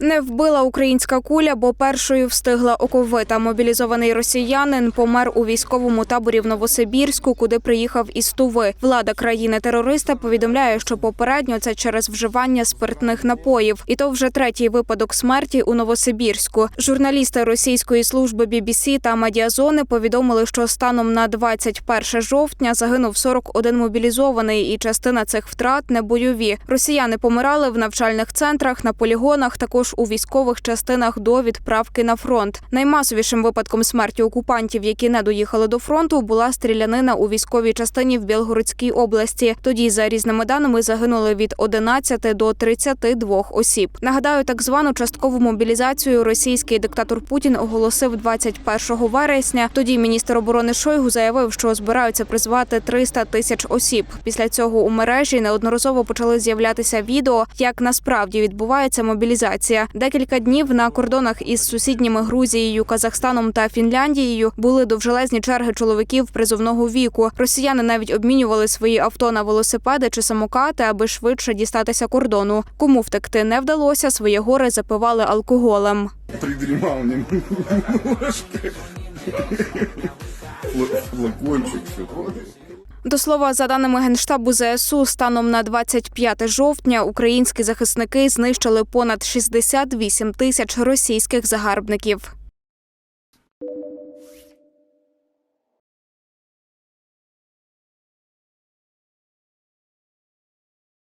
Не вбила українська куля, бо першою встигла оковита. Мобілізований росіянин помер у військовому таборі в Новосибірську, куди приїхав із Туви. Влада країни-терориста повідомляє, що попередньо це через вживання спиртних напоїв. І то вже третій випадок смерті у Новосибірську. Журналісти російської служби BBC та Медіазони повідомили, що станом на 21 жовтня загинув 41 мобілізований, і частина цих втрат не бойові. Росіяни помирали в навчальних центрах, на полігонах, також у військових частинах до відправки на фронт. Наймасовішим випадком смерті окупантів, які не доїхали до фронту, була стрілянина у військовій частині в Білгородській області. Тоді, за різними даними, загинули від 11 до 32 осіб. Нагадаю, так звану часткову мобілізацію російський диктатор Путін оголосив 21 вересня. Тоді міністр оборони Шойгу заявив, що збираються призвати 300 тисяч осіб. Після цього у мережі неодноразово почали з'являтися відео, як насправді відбувається мобілізація. Декілька днів на кордонах із сусідніми Грузією, Казахстаном та Фінляндією були довжелезні черги чоловіків призовного віку. Росіяни навіть обмінювали свої авто на велосипеди чи самокати, аби швидше дістатися кордону. Кому втекти не вдалося, своє горе запивали алкоголем. Придремал немножко. Флакончик все. До слова, за даними генштабу ЗСУ, станом на 25 жовтня українські захисники знищили понад 68 тисяч російських загарбників.